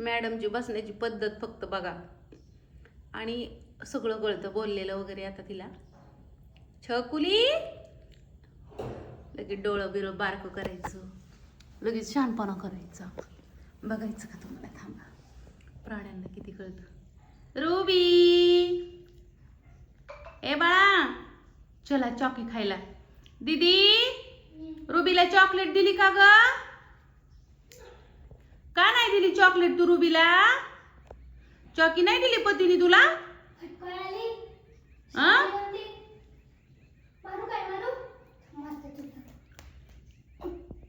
मॅडमची बसण्याची पद्धत फक्त बघा. आणि सगळं गळतं बोललेलं वगैरे आता तिला. छकुली! लगेच डोळं बिरं बारकं करायचं. लगेच शहाणपणा करायचा. बघायचं का तुम्हाला? थांबा. प्राण्यांना किती कळतं. रुबी! ए बाळा! चला चॉकी खायला. दीदी! रुबीला चॉकलेट दिली का ग? का नाही दिली चॉकलेट तू रुबीला? चॉकी नाही दिली पतीने तुला?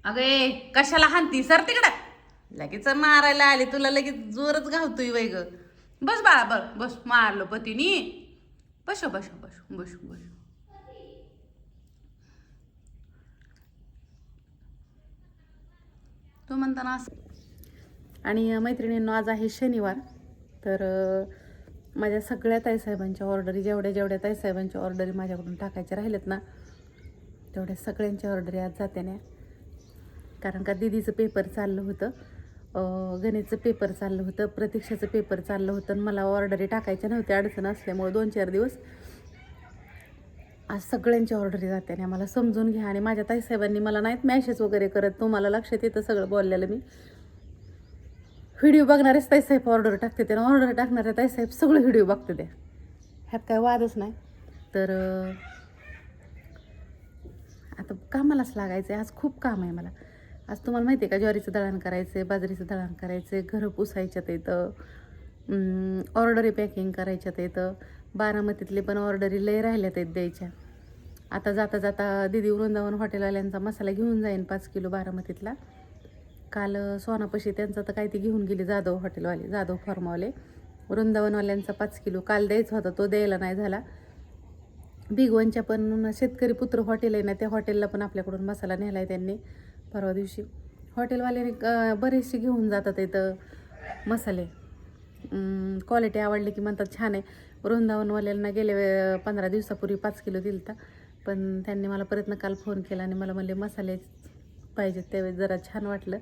अगे कशाला हानती सर तिकडं. लगेच मारायला आले. तुला लगेच जोरच घावतोय वै ग. बस बाळा बस बस. मारलो पतीनी. बस बस बस बस बस तो म्हणताना असं आणि मैत्रिणींनो आज आहे शनिवार. तर माझ्या सगळ्या ताईसाहेबांच्या ऑर्डरी जेवढ्या जेवढ्या ताईसाहेबांच्या ऑर्डरी माझ्याकडून टाकायच्या राहिल्यात ना तेवढ्या सगळ्यांच्या ऑर्डरी आज जाते ना कारण का दिदीचं पेपर चाललं होतं गणेशचं पेपर चाललं होतं प्रतीक्षाचं पेपर चाललं होतं आणि मला ऑर्डरी टाकायच्या नव्हत्या अडचण असल्यामुळे दोन चार दिवस आज सगळ्यांची ऑर्डरी जाते आणि मला समजून घ्या आणि माझ्या ताईसाहेबांनी मला नाहीत मॅसेज वगैरे करत तुम्हाला लक्षात येतं सगळं बोललेलं मी. व्हिडिओ बघणारेच ताईसाहेब ऑर्डर टाकते ते. ऑर्डर टाकणारे ताईसाहेब सगळं व्हिडिओ बघते ते. ह्यात काय वादच नाही. तर आता कामालाच लागायचं आहे आज खूप काम आहे मला. आज तुम्हाला माहिती आहे का ज्वारीचं दळण करायचं आहे बाजरीचं दळण करायचं आहे घरं पुसायच्यात येतं. ऑर्डरी पॅकिंग करायच्यात येतं. बारामतीतले पण ऑर्डरी लय राहिल्यात आहेत द्यायच्या. आता जाता जाता दिदी वृंदावन हॉटेलवाल्यांचा मसाला घेऊन जाईन पाच किलो बारामतीतला. काल सोनापशी त्यांचं तर काय ते घेऊन गेले जाधव हॉटेलवाले जाधव फॉर्मवाले वृंदावनवाल्यांचा पाच किलो काल द्यायचा होता तो द्यायला नाही झाला. भिगवणच्या पण शेतकरी पुत्र हॉटेल आहे ना त्या हॉटेलला पण आपल्याकडून मसाला नेला आहे त्यांनी परवा दिवशी. हॉटेलवाल्याने बरेचसे घेऊन जातात इथं मसाले. क्वालिटी आवडली की म्हणतात छान आहे. वृंदावनवाल्यांना गेले पंधरा दिवसापूर्वी पाच किलो दिलता. पण त्यांनी मला परत काल फोन केला आणि मला म्हणले मसाले पाहिजेत त्यावेळेस जरा छान वाटलं.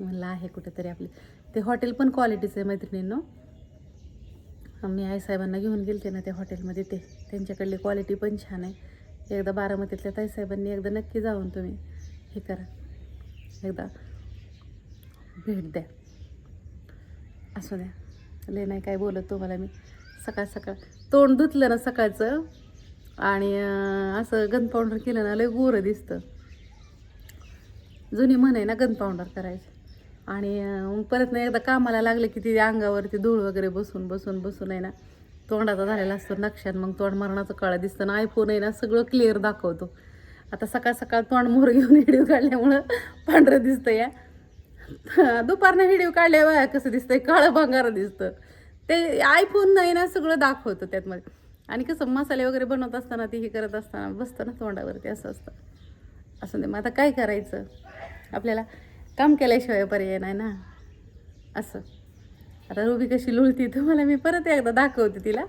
म्हणलं आहे कुठेतरी आपली. ते हॉटेल पण क्वालिटीचं आहे मैत्रिणींनो. मी आई साहेबांना घेऊन गेलते ना त्या हॉटेलमध्ये ते. त्यांच्याकडली क्वालिटी पण छान आहे. एकदा बारामतीतल्या ताईसाहेबांनी एकदा नक्की जाऊन तुम्ही हे करा. एकदा भेट द्या. असू द्या. ले नाही काय बोलत तुम्हाला मी. सकाळ सकाळ तोंड धुतलं ना सकाळचं आणि असं गन पावडर केलं ना लय गोरं दिसतं. जुनी म्हण आहे ना गन पावडर करायची. आणि मग परत ना एकदा कामाला लागलं की ती अंगावरती धूळ वगैरे बसून बसून बसून आहे ना तोंडाचा झालेला असतो नक्षात मग तोंड मरणाचं काळं दिसतं ना आयफोन आहे ना सगळं क्लिअर दाखवतो. आता सकाळ सकाळ तोंड मोर घेऊन हिडिओ काढल्यामुळं पांढरं दिसतं या. दुपारनं हिडिओ काढल्या कसं दिसतंय काळं भांगारं दिसतं. ते आयफोन नाही ना सगळं दाखवतं त्यातमध्ये. आणि कसं मसाले वगैरे बनवत असताना ती हे करत असताना बसतं ना तोंडावरती असं असतं. असं नाही मग आता काय करायचं? आपल्याला काम केल्याशिवाय पर्याय नाही ना. असं. आता रुबी कशी लुळती तुम्हाला मी परत एकदा दाखवते तिला.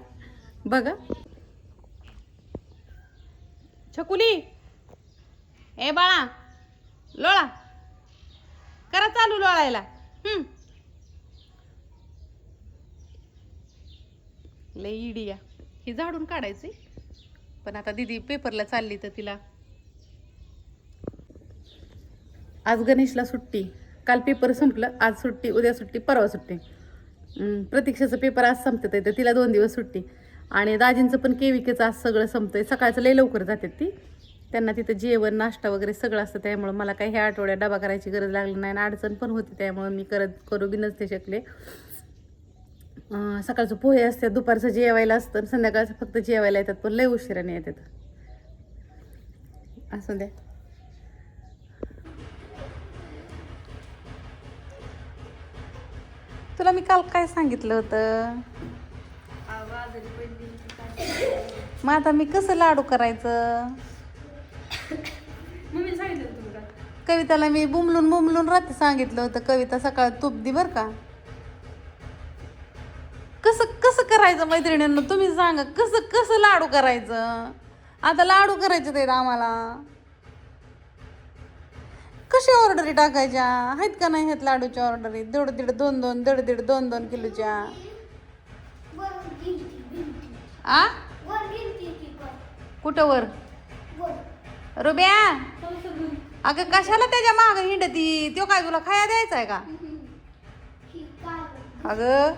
बघा. छकुली. ए बाळा. लोळा. करा चालू लोळायला. लई लय इडिया ही झाडून काढायची. पण आता दीदी पेपरला चालली तर तिला आज गणेशला सुट्टी. काल पेपर संपलं आज सुट्टी उद्या सुट्टी परवा सुट्टी. प्रतीक्षेचं प्रतीक्षाचं पेपर आज संपतात आहे तर तिला दोन दिवस सुट्टी. आणि दाजींचं पण केविकेचं आज सगळं संपतंय. सकाळचं लई लवकर जातात ती. त्यांना तिथं जेवण नाश्ता वगैरे सगळं असतं त्यामुळं मला काही ह्या आठवड्यात डबा करायची गरज लागली नाही आणि अडचण पण होती त्यामुळं मी करत करू बी नसते शकले. सकाळचं पोहे असतात दुपारचं जेवायला असतं आणि संध्याकाळचं फक्त जेवायला येतात पण लय उशिराने येतात. असं द्या. तुला मी काल काय सांगितलं होतं? मग आता मी कसं लाडू करायचं? कविताला मी बुमलून बुमलून रात्री सांगितलं होतं कविता सकाळ तूप दे बरं का. कसं कसं करायचं मैत्रिणींना? तुम्ही सांगा कसं कसं लाडू करायचं? आता लाडू करायचे आहेत आम्हाला. कशी ऑर्डरी टाकायच्या? आहेत का नाही आहेत लाडूच्या ऑर्डरी? दीड दीड दोन दोन दीड दीड दोन दोन किलोच्या. आ? कुठं वर? रुब्या? अगं कशाला त्याच्या माग हिंडती? तो काय तुला खाया द्यायचा आहे का? अगं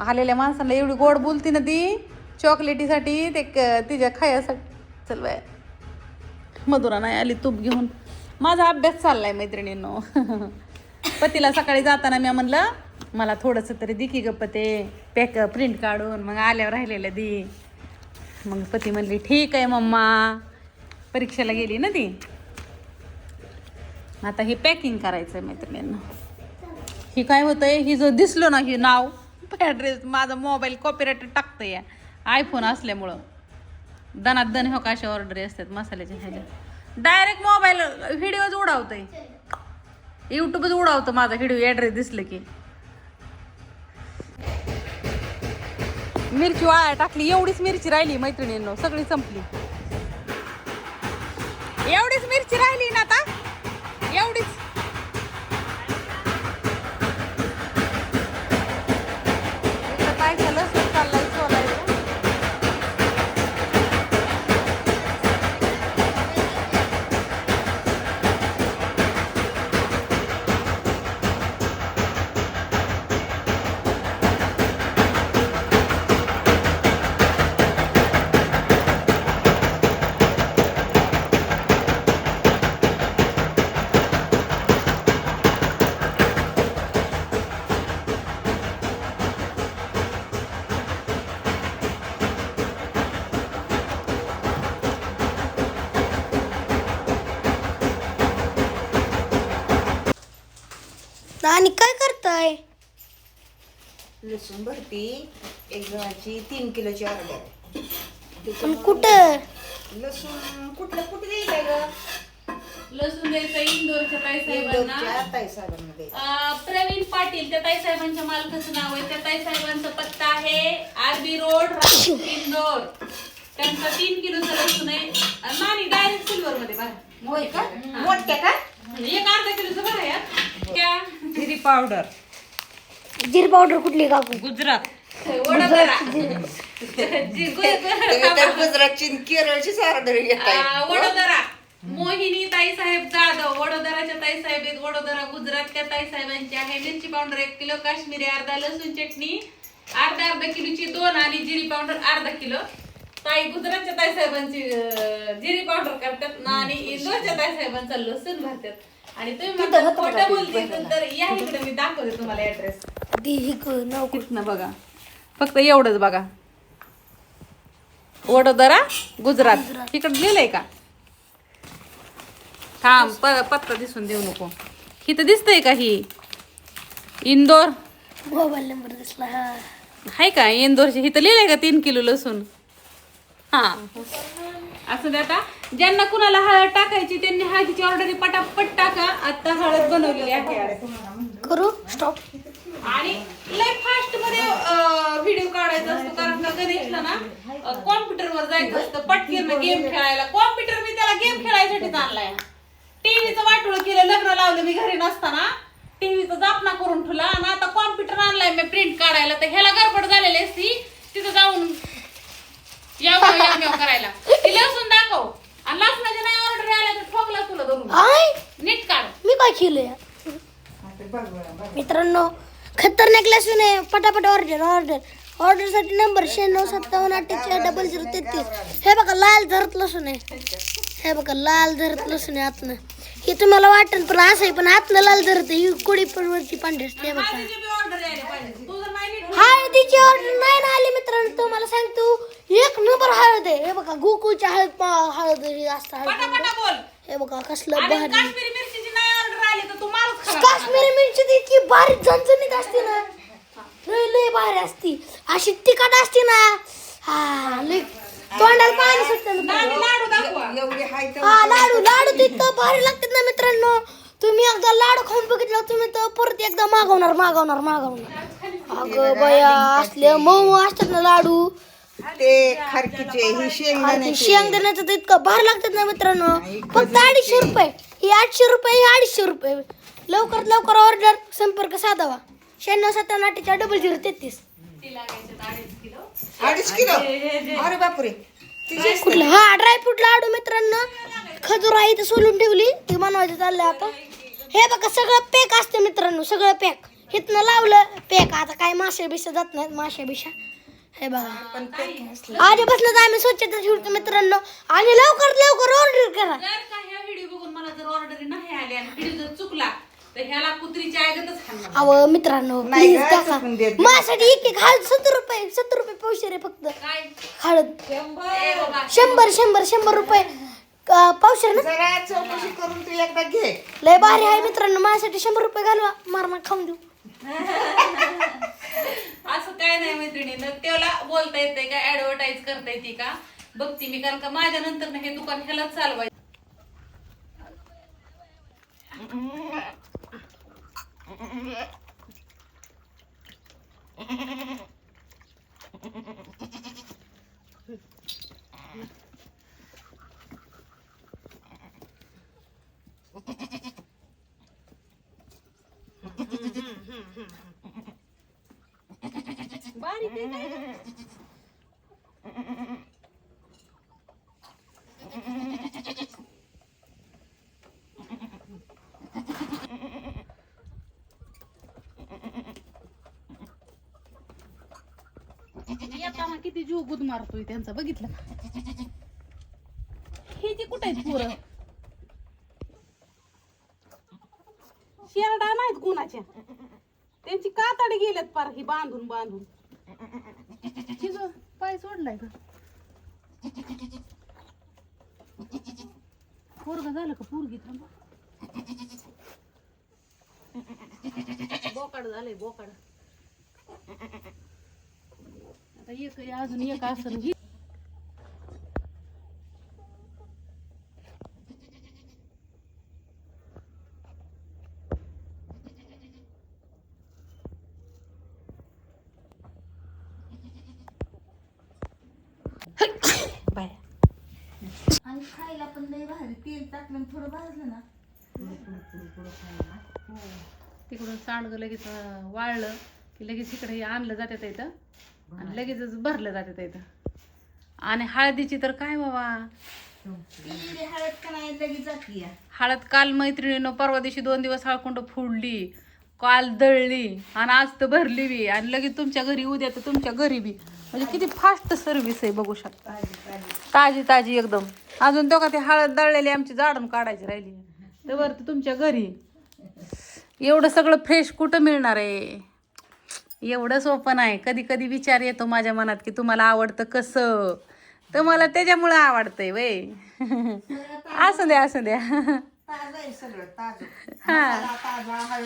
आलेल्या माणसाला एवढी गोड बोलती ना ती. चॉकलेटीसाठी ते क- तिच्या खायासाठी. चल बाय. मधुरा नाही आली तूप घेऊन. माझा अभ्यास चाललाय मैत्रिणींनो. पतीला सकाळी जाताना मी म्हणलं मला थोडंसं तरी दि की गप्प ते पॅक प्रिंट काढून. मग आल्यावर राहिलेलं दी. मग पती म्हणली ठीक आहे मम्मा. परीक्षेला गेली ना ती. आता हे पॅकिंग करायचं आहे मैत्रिणींना. ही काय होतंय? ही जो दिसलो ना ही नाव ॲड्रेस माझा मोबाईल कॉपीराईट टाकतं या. आयफोन असल्यामुळं. दनात दन हो कशा ऑर्डरी असतात मसाल्याच्या ह्याच्या डायरेक्ट मोबाईल व्हिडिओज उडावतंय. यूट्यूबच उडावतं माझा व्हिडिओ ॲड्रेस दिसलं की. मिरची वाळा टाकली एवढीच मिरची राहिली मैत्रिणींनो सगळी संपली. एवढीच मिरची राहिली ना आता? एवढीच. आणि काय करताय? लसूण भरती एक जणांची तीन किलोची ऑर्डर आणि कुठं? लसूण कुठलं कुठे द्यायचंय ग? लसूण द्यायचं इंदोरच्या ताईसाहेबांना इंदोरच्या ताईसाहेबांमध्ये अं, प्रवीण पाटील त्या ताईसाहेबांच्या मालकाचं नाव आहे. त्या ताईसाहेबांचा पत्ता आहे आरबी रोड इंदोर. त्यांचा तीन किलोचा लसूण आहे. नानी डायरेक्ट सिल्वर मध्ये बघा होय का? मोठ्या का? एक अर्धा किलोचं बघा या त्या जिरी पावडर. जिर पावडर कुठली काकू? गुजरात. वडोदरा गुजरातची मोहिनी ताईसाहेब जाधव. वडोदराच्या ताईसाहेब आहेत. वडोदरा गुजरातच्या ताईसाहेबांची आहे. मिरची पावडर एक किलो काश्मीरी अर्धा लसूण चटणी अर्धा अर्धा किलोची दोन आणि जिरी पावडर अर्धा किलो. ताई गुजरातच्या ताईसाहेबांची अं, जिरी पावडर करतात ना आणि इंदोरच्या ताईसाहेबांचा लसूण भरतात. आणि तुम्ही म्हणता खोटं बोलते तर या इकडे मी दाखवते तुम्हाला ऍड्रेस बघा. फक्त एवढंच बघा. वडोदरा गुजरात. इकडं लिहिलंय का? थांब प- पत्ता दिसून देऊ नको. इथं दिसतंय का ही? इंदोर? मोबाईल नंबर दिसला हा. आहे का? इंदोरची. इथं लिहिलंय का तीन किलो लसूण? हा. असं दे आता. ज्यांना कुणाला हळद टाकायची त्यांनी हळदीची ऑर्डर पटापट टाका. आता हळद बनवलेली आहे. करू? स्टॉप आणि लय फास्टमध्ये व्हिडिओ काढायचा असतो कारण का गणेशला ना कॉम्प्युटर वर जायचं असतं. पटकीन गेम खेळायला. कॉम्प्युटर मी त्याला गेम खेळायसाठीच आणलाय. टीव्हीचं वाटोळ केलं लग्न लावलं मी घरी नसताना. टीव्हीचा जापना करून ठेवला. आणि आता कॉम्प्युटर आणलाय मी प्रिंट काढायला. तर ह्याला गडबड झालेली असती. तिथं जाऊन याव करायला. ती लसूण आणि लसणाच्या नाही ऑर्डर आल्या तर ठोकला तुला धरून आय नीट काढ. मी काय केलंय? मित्रांनो खतरनाक लसूण आहे पटापट ऑर्डर ऑर्डर ऑर्डरसाठी नंबर शहाण्णव सत्तावन्न अठ्ठेचाळीस डबल झिरो तेहतीस. हे बघा लाल झरत लसूण आहे हे बघा लाल झरत लसूण आहे आतनं. हे तुम्हाला वाटेल पण असं पण आतनं लाल आहे ही कुडी पण वरती पांढरी असते बघा. हळदीची ऑर्डर नाही ना आली मित्रांनो तुम्हाला सांगतो एक नंबर हळद आहे. हे बघा गोकुळची हळद पा- हळद हे असतं हळद हे बघा कसलं भारी. काश्मीरी तर मारच खा. काश्मीरी मिरची ती इतकी भारी झणझणीत असते ना. लय लय भारी असती. अशी तिखट असते ना. हा लय तोंडाला पाणी सुटतं मित्रांनो. लाडू दाखवा. एवढी हाय तर हा लाडू लाडू तर इतकं भारी लागतात ना मित्रांनो. तुम्ही एकदा लाडू खाऊन बघितलं तुम्ही तर परत एकदा मागवणार मागवणार मागवणार. अगं बया असले मऊ असतात ना लाडू. ते खारकीचे ही आणि शेंगदाण्याचे. शेंगदाण्याचं तर इतकं भारी लागतात ना मित्रांनो. फक्त अडीचशे रुपये. ही आठशे रुपये ही अडीचशे रुपये. लवकरात लवकर ऑर्डर संपर्क साधावा. शहाण्णव सत्त्याण्णव अठ्ठेचाळीस डबल झिरो तेहतीस. अडीच किलो अरे बापरे. तिचे कुठलं? हा ड्रायफ्रूट लाडू मित्रांनो. खजूर आहे इथं सोलून ठेवली. ते बनवायचं चाललंय आता. हे बघा सगळं पॅक असते मित्रांनो सगळं पॅक. इथनं लावलं पॅक. आता काय मासे बिशा जात नाहीत मासे बिशा. हे बघा. पण ते आधीपासूनच आम्ही स्वच्छता ठेवतो मित्रांनो. आणि लवकर लवकर ऑर्डर करा. जर का ह्या व्हिडिओ बघून मला जर ऑर्डर नाही आली आणि व्हिडिओ जर चुकला तर ह्याला कुत्रीच्या आयगतच खाणार अव मित्रांनो नाही प्लीज गं, टाका. चुकून देत. माझ्यासाठी एक एक हळद सत्तर रुपये सत्तर रुपये पावशे रे फक्त. काय? हळद. ए बाबा. शंभर शंभर शंभर रुपये. पावशे ना? जरा चौकशी करून तू एकदा घे. लय भारी आहे मित्रांनो माझ्यासाठी शंभर रुपये घालवा. मारणा खाऊन देऊ. असं काय नाही मैत्रिणी त्याला बोलता येते का ऍडव्हर्टाईज करता येते का? बघते मी कारण का माझ्या नंतर हे दुकान ह्यालाच चालवायचं. बारीक जीव गुद मारतोय त्यांचा. बघितलं? हे ती कुठे आहेत पोरं? शेरडा नाहीत कुणाच्या? त्यांची कातडी गेल्यात पार ही बांधून बांधून. हिज पाय सोडलाय का पोरग झालं का पोरगी थांबा. बोकाड झालंय बोकाड. आता एक आहे, अजून एक असं ही बाय आणि खायला पण लय भारी तेल टाकलं आणि थोडं भाजलं ना. तिकडून सांडगं लगेच वाळलं की लगेच इकडे हे आणलं जातात इथं. आणि लगेचच भरलं जातात इथं. आणि हळदीची तर काय बाबा? ती हळद का नाही लगेच जाती या. हळद काल मैत्रिणीनं परवा दिवशी दोन दिवस हळकुंड फोडली काल दळली आणि आज तर भरली बी. आणि लगेच तुमच्या घरी उद्या तर तुमच्या घरी बी. म्हणजे किती फास्ट सर्व्हिस आहे बघू शकता. ताजी ताजी एकदम. अजून तो का ते हळद दळलेली आमची जाडून काढायची राहिली. तर तर तुमच्या घरी. एवढं सगळं फ्रेश कुठं मिळणार आहे? एवढं सोपं नाही. कधी कधी विचार येतो माझ्या मनात की तुम्हाला आवडतं कसं? तर मला त्याच्यामुळं आवडतंय वय. असू द्या असू द्या. हा.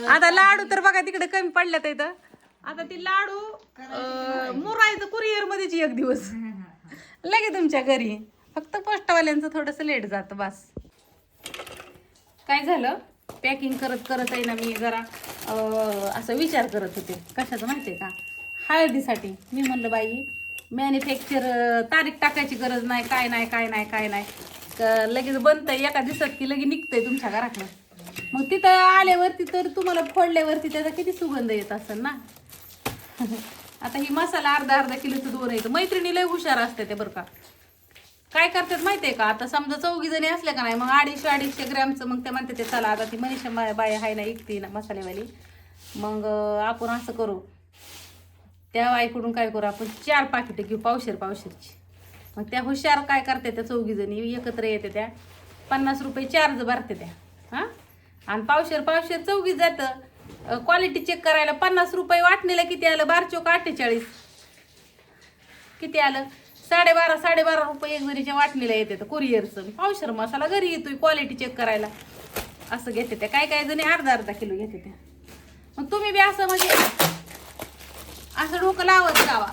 आता लाडू तर बघा तिकडे कमी पडल्यात इथं. आता ती लाडू मुरायचं कुरिअर मध्येच एक दिवस. लगे तुमच्या घरी. फक्त पोस्टवाल्यांचं थोडंसं लेट जातं बस. काय झालं? पॅकिंग करत करत आहे ना मी जरा असा असं विचार करत होते. कशाचं माहिती आहे का? हळदीसाठी. मी म्हणलं बाई मॅन्युफॅक्चर तारीख टाकायची गरज नाही. काय नाही काय नाही काय नाही. क- लगेच बनतंय. एका दिवसात की लगेच निघतंय तुमच्या घरातलं मग तिथं आल्यावरती तर तुम्हाला फोडल्यावरती त्याचा किती सुगंध येत असेल ना? आता ही मसाला अर्धा अर्धा किलोचं दोन येतं मैत्रिणी लय हुशार असते ते बरं का. काय करतात माहितीये का? आता समजा चौघी जणी असल्या का नाही मग अडीचशे अडीचशे ग्रॅमचं मग ते म्हणते ते चला आता ती मनीषा बाय आहे ना इकती ना मसालेवाली. मग आपण असं करू. त्या बाईकडून काय करू आपण चार पाकिटं घेऊ पावशेर पावशेरची. मग त्या हुशार काय करते त्या चौघी जणी? एकत्र येते त्या. पन्नास रुपये चार्ज भरते त्या. हां? आणि पावशेर पावशेर चौघी जातं. क्वालिटी चेक करायला पन्नास रुपये वाटणीला किती आलं? बारचोक अठ्ठेचाळीस. किती आलं? साडेबारा साडेबारा रुपये एक जरीच्या वाटणीला येते तर कुरिअरचं पावशर मसाला घरी येतोय क्वालिटी चेक करायला. असं घेते त्या काय काय जणी अर्धा अर्धा किलो घेते त्या मग तुम्ही बी असं म्हणजे असं डोकं लावत जावा.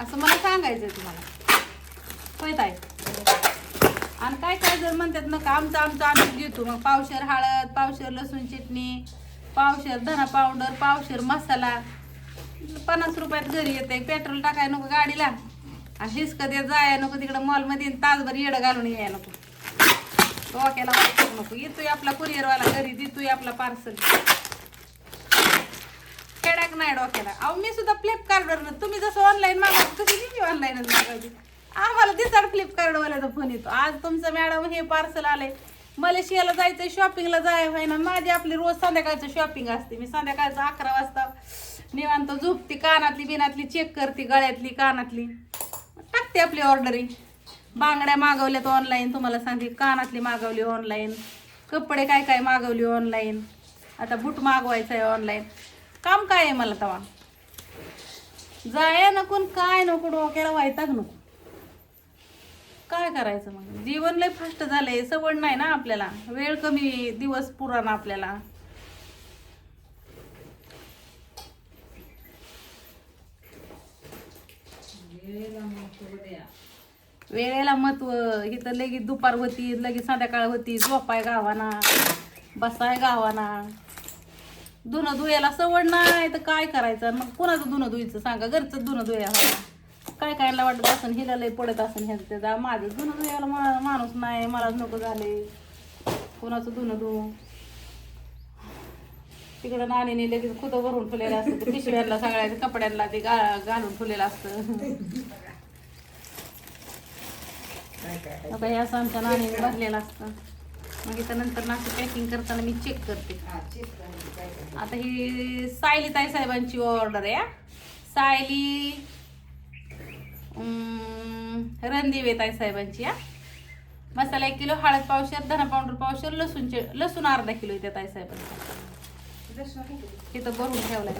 असं मला सांगायचंय तुम्हाला. माहीत आहे आणि काय काय जर म्हणतात ना का आमचं आमचं आम्ही घेतो. मग पावशर हळद पावशर लसूण चटणी पावशर धना पावडर पावशर मसाला. पन्नास रुपयात घरी येते. पेट्रोल टाकाय नको गाडीला. आणि हिसकत येत जाया नको तिकडं मॉलमध्ये तासभर येडं घालून याय नको. डोक्याला वाटत नको. येतोय आपला कुरिअरवाला घरी देतोय आपला पार्सल खेड्याक नाही डोक्याला. अहो मी सुद्धा फ्लिपकार्टवर तुम्ही जसं ऑनलाईन मागवतो तशी मी ऑनलाईनच मागायची आम्हाला दिसाड फ्लिपकार्टवाल्याचा फोन येतो. आज तुमचं मॅडम हे पार्सल आलंय. मलेशियाला जायचंय शॉपिंगला जाय ना माझी आपली रोज संध्याकाळचं शॉपिंग असते. मी संध्याकाळचं अकरा वाजता निवांत झोपती कानातली बिनातली चेक करते गळ्यातली कानातली. टाकते आपली ऑर्डरी बांगड्या मागवल्यात ऑनलाईन तुम्हाला सांगते कानातली मागवली ऑनलाईन कपडे काय काय मागवली ऑनलाईन आता बूट मागवायचं आहे ऑनलाईन काम काय आहे मला तेव्हा जाया नको काय नको डोक्याला वायताग नको. काय करायचं मग? जीवन लय फास्ट झालंय सवड नाही ना आपल्याला. वेळ कमी दिवस पुराणा आपल्याला. वेळेला महत्त्व इथं लगेच दुपार होती लगेच संध्याकाळ होती झोपाय गावाना बसाय गावाना. धुणं धुयाला सवड नाही तर काय करायचं? मग कोणाचं धुणं धुयचं सांगा? घरचं धुणं धुया काय कायला वाटत असं हिला लय पडत असं ह्याचं. त्याचा माझं धुणं धुयाला माणूस नाही मलाच नको झाले. कोणाचं धुणं धुवू तिकडं नाणीने लगेच खुदं भरून ठेवलेलं असतं. ते पिशव्यांना सगळ्या कपड्यांना ते गा घालून फुलेलं असतं. आता हे असं आमच्या नाणीने भरलेलं असतं. मग इथं नंतर ना पॅकिंग करताना मी चेक करते. आता ही सायली ताई साहेबांची ऑर्डर आहे सायली रणदेवे रणदिवे ताई साहेबांची या मसाला एक किलो हळद पावशेर धना पावडर पावशेर लसूणचे लसूण अर्धा किलो येते ताई साहेबांचा. तिथं भरून ठेवलाय.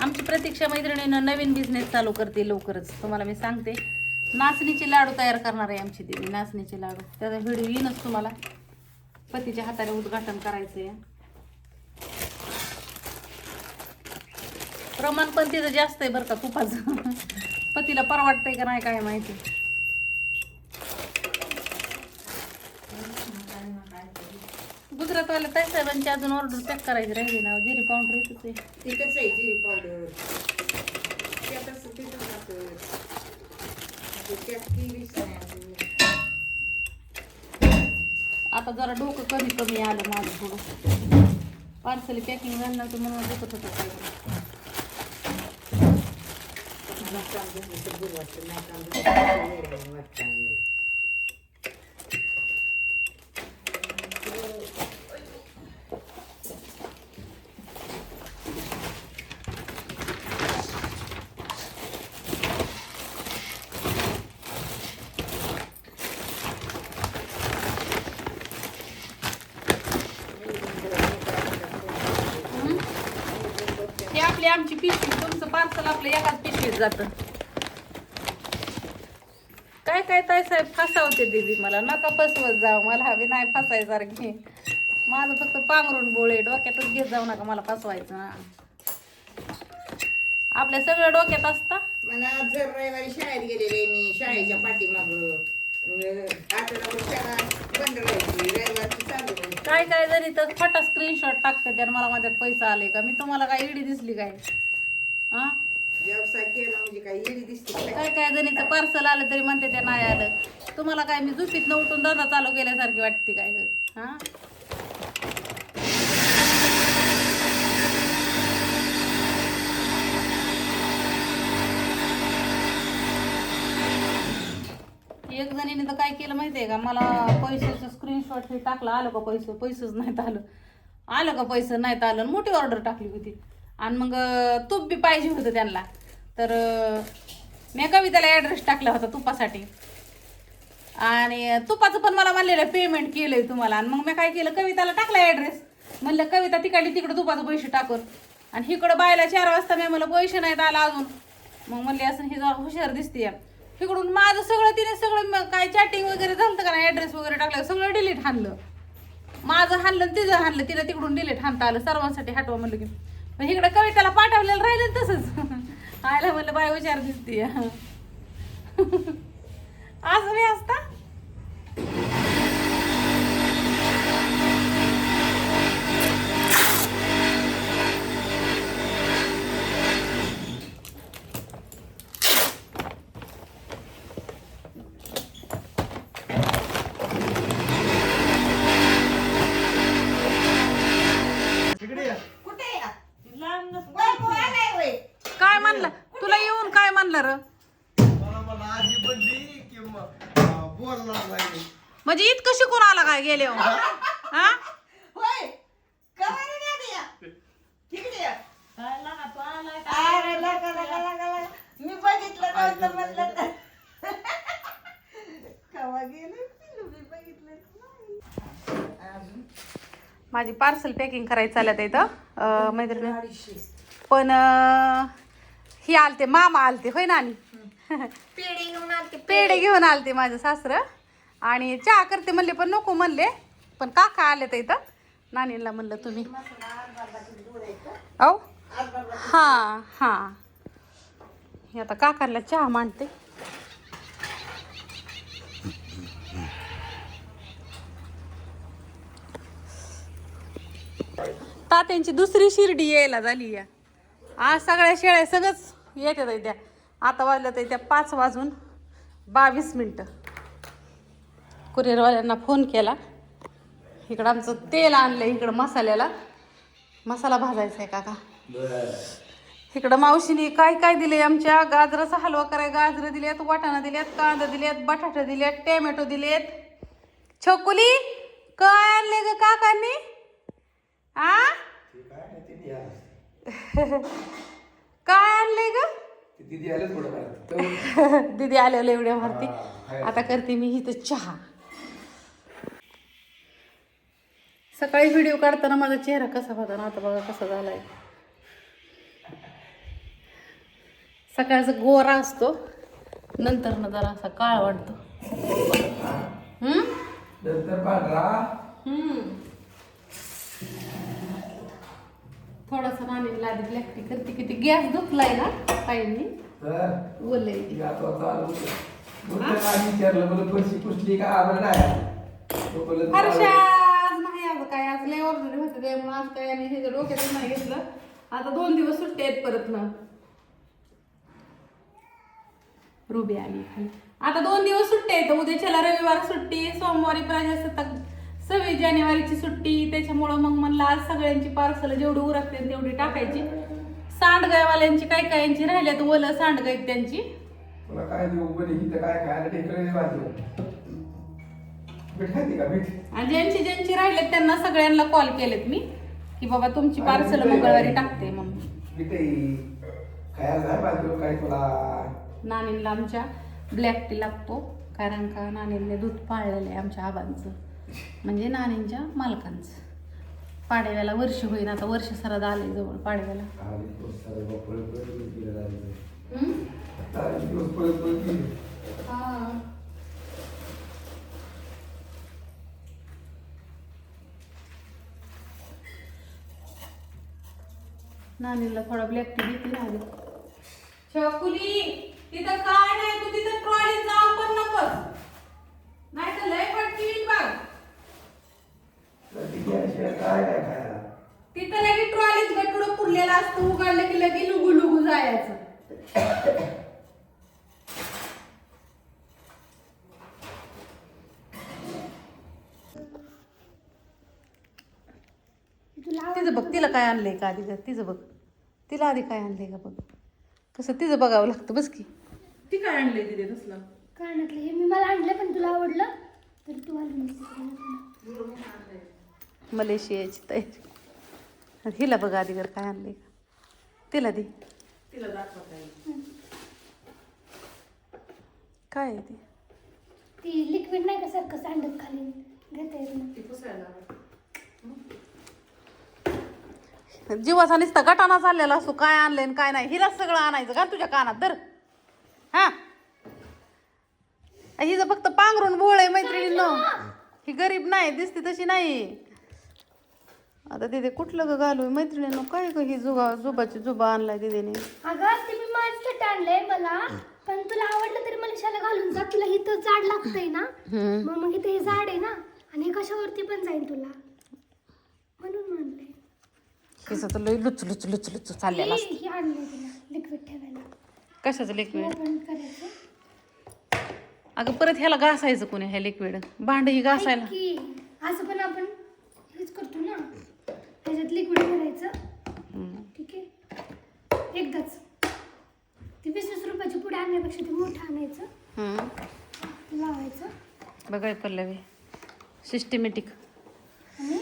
आमची प्रतीक्षा मैत्रिणीनं नवीन बिझनेस चालू करते लवकरच. तुम्हाला मी सांगते. नाचणीचे लाडू तयार करणार आहे आमची दिदी नाचणीचे लाडू. त्याचा व्हिडिओ येईनच तुम्हाला. पतीच्या हाताने उद्घाटन करायचं आहे प्रमाण पण तिथं जास्त आहे बरं का तुपाचं. पतीला परवडतंय का नाही काय माहिती. गुजरातवाल्या ताई साहेबांची अजून ऑर्डर पॅक करायची राहिली ना जिरी पावडर येतच आहे तिथंच आहे जिरी पावडर त्यातच तिथंच टाकत त्यात ती वीस नाही अजून. आता जरा डोकं कमी कमी आलं माझं थोडं. पार्सल पॅकिंग झालं तर म्हणून दुखत होतं काय नाही आमची पिशवी तुमचं पार्सल आपलं एकाच पिशवीत जातं. काय काय ताय साहेब फसावते दीदी मला. नका फसवत जाऊ. मला हवी नाही फसायसारखी. माझं फक्त पांघरून बोळे डोक्यातच घेत जाऊ नका मला फसवायचं. आपल्या सगळं डोक्यात असता? मला जर रविवारी शाळेत गेलेले मी शाळेच्या पाठीमाग. काय काय जरी तर खोटा स्क्रीनशॉट टाकते त्यानं मला माझ्यात पैसा आले का? मी तुम्हाला काय इडी दिसली काय? हा? व्यवसाय केला म्हणजे काय येडी दिसते काय? काय जणीचं पार्सल आलं तरी म्हणते ते नाही आलं. तुम्हाला काय मी झुपीत उठून धंदा चालू केल्यासारखी वाटते काय ग? हा? एक जणीने तर काय केलं माहितीये का? मला पैशाचं स्क्रीनशॉट हे टाकलं आलं का पैसे? पैसेच नाहीत आलं. आलं का पैसे? नाहीत आलं. मोठी ऑर्डर टाकली होती. आणि मग तूप बी पाहिजे होतं त्यांना. तर अं, मी कविताला ॲड्रेस टाकला होता तुपासाठी. आणि तुपाचं पण मला म्हणलेलं पेमेंट केलंय तुम्हाला. आणि मग मी काय केलं? कविताला टाकला ॲड्रेस म्हणलं कविता तिकडली तिकडं तुपाचं पैसे टाकून. आणि इकडं बायला चार वाजता मी मला पैसे नाहीत आला अजून. मग म्हणले असं ही जरा हुशार दिसते इकडून माझं सगळं तिने सगळं म- काय चॅटिंग वगैरे झालं का नाही ॲड्रेस वगैरे टाकलं सगळं डिलीट हाणलं. माझं हाणलं आणि तिचं हाणलं तिला तिकडून डिलीट हाणता आलं सर्वांसाठी हटवा म्हणलं की. पण इकडं कविताला पाठवलेलं राहिलं तसंच. आयला म्हणलं बाय विचार दिसते असं मी असता म्हणलं र मला मला आजी बनली की मग अं, बोलणार नाही म्हणजे इतकं शिकून आला काय गेले हो? हा होय कवा रे दादिया? तिकडे या. अरे लगा, लगा, लगा, लगा. मी बघितलं नव्हतं म्हणलं तर कवा गेले मी बघितलं नाही. अजून माझी पार्सल पॅकिंग करायची चालत इथं. अं, मैत्रिणी. पण ही आलते मामा आलते होय नानी पेढे घेऊन आलते पेढे. घेऊन आलते माझं सासरं. आणि चहा करते म्हणले पण नको म्हणले. पण काका आले तर इथं. नानीला म्हणलं तुम्ही. औ हां हां. हे आता काकांना चहा मांडते. तात्यांची दुसरी शिर्डी यायला झाली या. आज सगळ्या शेळ्या सगळंच येतात त्या. आता वाजल्या तर त्या पाच वाजून बावीस मिनटं. कुरिअरवाल्यांना फोन केला. इकडं आमचं तेल आणलं इकडं मसाल्याला. मसाला भाजायचा आहे काका. इकडं मावशीने काय काय दिले आमच्या? गाजराचा हलवा कराय गाजरं दिलेत वाटाणा दिलेत कांदा दिलेत बटाटे दिलेत टॅमॅटो दिलेत. छोकुली काय आणले ग काकांनी? आ? काय आणले ग? दीदी आलेलं एवढ्या मारती आता करते मी इथं चहा. सकाळी व्हिडिओ काढताना माझा चेहरा कसा होता ना आता बघा कसा झालाय. सकाळचा गोरा असतो नंतर ना जरा असा काळ वाटतो. हम्म. थोडासा नाणी लादी करते किती गॅस धुतलाय ना ताईंनी. बोलत हर्षा आज नाही आज काय? आज लय ऑर्डर होते त्यामुळे आज काय आम्ही हे डोक्यातच नाही घेतलं. आता दोन दिवस सुट्टे आहेत परत ना. रुबी आली खाली. आता दोन दिवस सुट्टे आहेत. उद्याच्याला रविवार सुट्टी. सोमवारी प्रजासत्ताक सव्वीस जानेवारीची सुट्टी त्याच्यामुळं मग म्हणलं आज सगळ्यांची पार्सल जेवढी उरकते तेवढी टाकायची. सांडगायवाल्यांची काय काय यांची राहिल्यात? ओलं सांडगाय त्यांची. तुला काय देऊ? बरे इथं काय खायला ढेकळे वाजलं मीठ खाते का? मीठ आणि ज्यांची ज्यांची राहिलेत त्यांना सगळ्यांना कॉल केलेत मी की बाबा तुमची पार्सल मंगळवारी टाकते खायला काय तुला? नानींला आमच्या ब्लॅक टी लागतो कारण का नानींने दूध पाळलेलं आहे आमच्या आबांचं. म्हणजे नानींच्या मालकांचं. पाडव्याला वर्ष होईन आता वर्ष सरद आले जवळ पाडव्याला. नानीला थोडा ब्लॅक टी देते ना. छकुली तिथं काय नाही तू तिथं ट्रॉली जाऊ पण नकोस. नाही तर लय येईल बघ तर ती गॅसशिवाय काय काय खायला तिथं लगे ट्रॉलीत गटुडं पुरलेलं असतं उघडलं की लगे लुगू लुगू जायचं. तिचं बघ तिला काय आणलंय का आधी तिचं बघ. तिला आधी काय आणलंय का बघ? कसं तिचं बघावं लागतं बस की. ती काय आणलंय तिथे तसलं? कानातलं हे मी मला आणलं पण तुला आवडलं? तर तू आणलं मलेशियाची तयारी. आणि हिला बघ आधी कर काय आणलंय. का तिला दे काय आहे ते? ती लिक्विड नाही का सारखं सांडत खाली? घेता येत नाही. जीवाचा नुसता गटाना चाललेला असतो. काय आणलंय आणि काय नाही. हिला सगळं आणायचं का तुझ्या कानात? धर. हा? हिचं फक्त पांघरून बोळ आहे मैत्रिणींनो. ही गरीब नाही दिसते तशी नाही. आता तिथे कुठलं ग घालू? मैत्रिणींनो काय ग ही जुगा जुबाची जुबा आणलाय तिथे अगं ते मी माझं आणलंय मला पण तुला आवडलं तरी मला शाला घालून जा. तुला इथं जाड लागतंय ना? मग मग इथे हे झाड आहे ना? आणि हे कशावरती पण जाईल तुला? म्हणून म्हणलंय तिचं तर लय लुच लुच लुच लुच चाललेला असतं. हे आणलंय तुला लिक्विड ठेवायला. कशाचं लिक्विड ओपन करायचं. अगं परत ह्याला घासायचं कोणी ह्या लिक्विड भांड ही घासायला. की असं पण आपण हेच करतो ना? त्याच्यात लिक्विड भरायचं. ठीक आहे? एकदाच. ती वीस वीस रुपयाची पुढे आणण्यापेक्षा ते मोठं आणायचं. लावायचं. बघाय पल्लवी. सिस्टमॅटिक आणि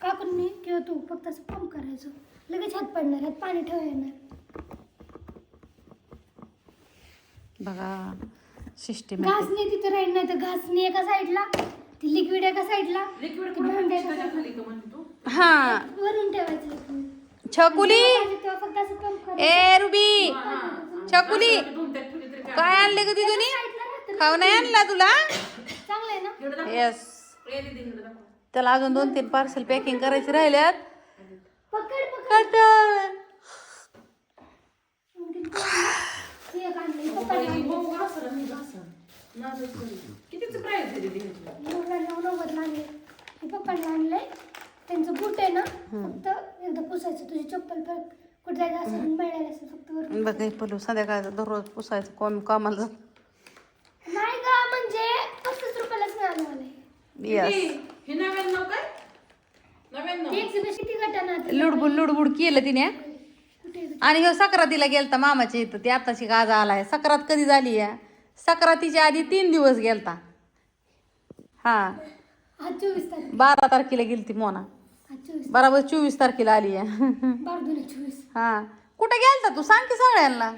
काकूंनी किंवा तू फक्त असं पंप करायचं. लगेच हात पडणार हात पाणी ठेवा येणार. बघा. सिस्टमॅटिक घासणी तिथं राहील नाही तर घासणी एका साईडला ती लिक्विड एका साईडला भांडे एका side ला. हा. वरून ठेवायचं liquid. छकुली. पाहिजे तेव्हा फक्त असं पंप करायचं ए रुबी. छकुली. काय? आणले ग तिथून साईडला राहतं ना. खाऊ नाही आणला तुला? चांगलं आहे ना? येस त्याला अजून दोन तीन पार्सल पॅकिंग करायचे राहिल्यात. पकड पकड. कंटाळा. हे एक आणलं. कितीच हे आणलंय. त्यांचं बूट आहे ना फक्त एकदा पुसायचं. तुझी चप्पल पर कुठे जायचं असेल मिळायला असेल फक्त वरून बघ हे पलू संध्याकाळचं दररोज पुसायचं कोण कामाला जात? नाही का म्हणजे पस्तीस रुपयालाच मिळालं मला हे. येस हे नव्याण्णव काय? नव्याण्णव. ते एक्झिबिशन किती गटाना लुडबुड लुडबुड केलं तिने? कुठे? आणि ह्यो सक्रातीला गेलता मामाच्या इथं ते आताशी गाजा आलाय. सक्रात कधी झाली या सक्रातीच्या आधी तीन दिवस गेलता. हा. आज चोवीस तारीख. बारा तारखेला गेलती मोना. आज चोवीस. बराबर चोवीस तारखेला आली चोवीस. हा. कुठं गेलता तू? सांग की सगळ्यांना.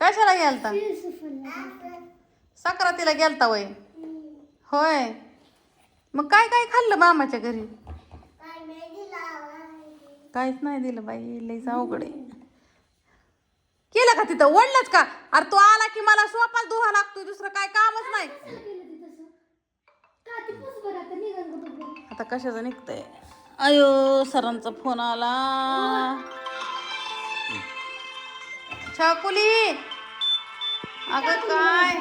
कशाला गेलता? सक्रातीला गेलता वय? होय. मग काय काय खाल्लं मामाच्या घरी? काहीच नाही दिलं बाई. लईच अवघड आहे. केलं का तिथं? ओढलंच का? अरे तो आला की मला सोपाच धुवा लागतोय. दुसरं काय कामच नाही. आता कशाचं निघतंय? अयो सरांचा फोन आला. छकुली! अगं काय?